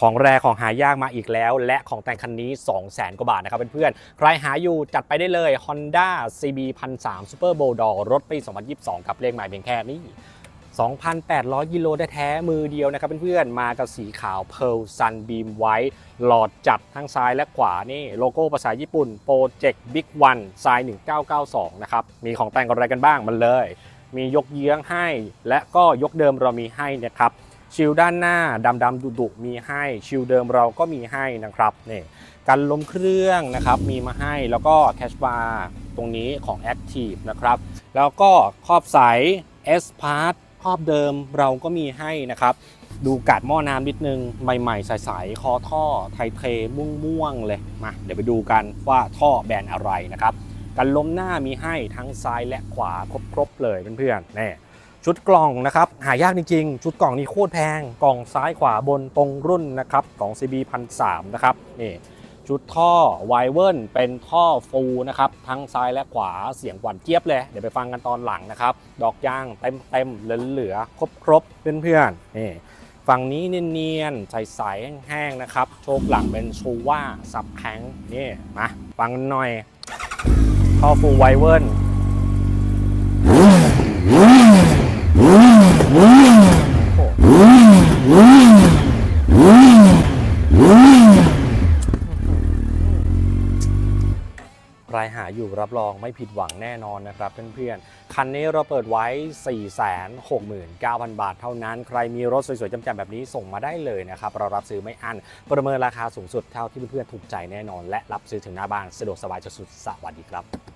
ของแรของหายากมาอีกแล้ว และของแต่งคันนี้ 2 0 0แสนกว่าบาทนะครับเพื่อนๆ ใครหาอยู่จัดไปได้เลย Honda CB 1003 Super Bulldog รถปี 2022 กับเลขหมายเพียงแค่นี้ 2,800 กิโลได้แท้ๆมือเดียวนะครับเพื่อนๆ มากับสีขาว Pearl Sunbeam White หลอดจัดทั้งซ้ายและขวานี่โลโก้ภาษาญี่ปุ่น Project Big One ทราย1992 นะครับ มีของแต่งอะไรกันบ้างมันเลย มียกเยื้องให้ และก็ยกเดิมเรามีให้นะครับ ชิลด้านหน้าดำดำดุดุๆมีให้ชิลเดิมเราก็มีให้นะครับนี่กันลมเครื่องนะครับมีมาให้แล้วก็แคชบาร์ตรงนี้ของ Active นะครับ แล้วก็ครอบใส S Part ครอบเดิมเราก็มีให้นะครับ ดูกาดหม้อน้ำนิดนึง ใหม่ๆ ใสๆคอท่อไทยเทม่วงๆ เลยมาเดี๋ยวไปดูกันว่าท่อแบรนด์อะไรนะครับกันลมหน้ามีให้ทั้งซ้ายและขวาครบๆเลยเพื่อนๆนี่ ชุดกล่องนะครับหายากจริงๆ ชุดกล่องนี้โคตรแพง กล่องซ้ายขวาบนตรงรุ่นนะครับของ CB 1 3 0นะครับนี่ชุดท่อไวเวิร์นเป็นท่อฟูนะครับทั้งซ้ายและขวาเสียงหวานเจี๊ยบเลย เดี๋ยวไปฟังกันตอนหลังนะครับ ดอกยางเต็มเต็มๆเหลือๆครบๆเพื่อนๆนี่ฝั่งนี้เนียนๆใสๆแห้งๆนะครับโชคหลังเป็นชูว่าสับแข็งนี่มาฟังกันหน่อยท่อฟูไวเวิร์น ใครหาอยู่รับรองไม่ผิดหวังแน่นอนนะครับเพื่อนๆ คันนี้เราเปิดไว้ 469,000 บาทเท่านั้น ใครมีรถสวยๆจำๆแบบนี้ส่งมาได้เลยนะครับ เรารับซื้อไม่อั้น ประเมินราคาสูงสุดเท่าที่เพื่อนๆถูกใจแน่นอน และรับซื้อถึงหน้าบ้านสะดวกสบายสุดๆสวัสดีครับ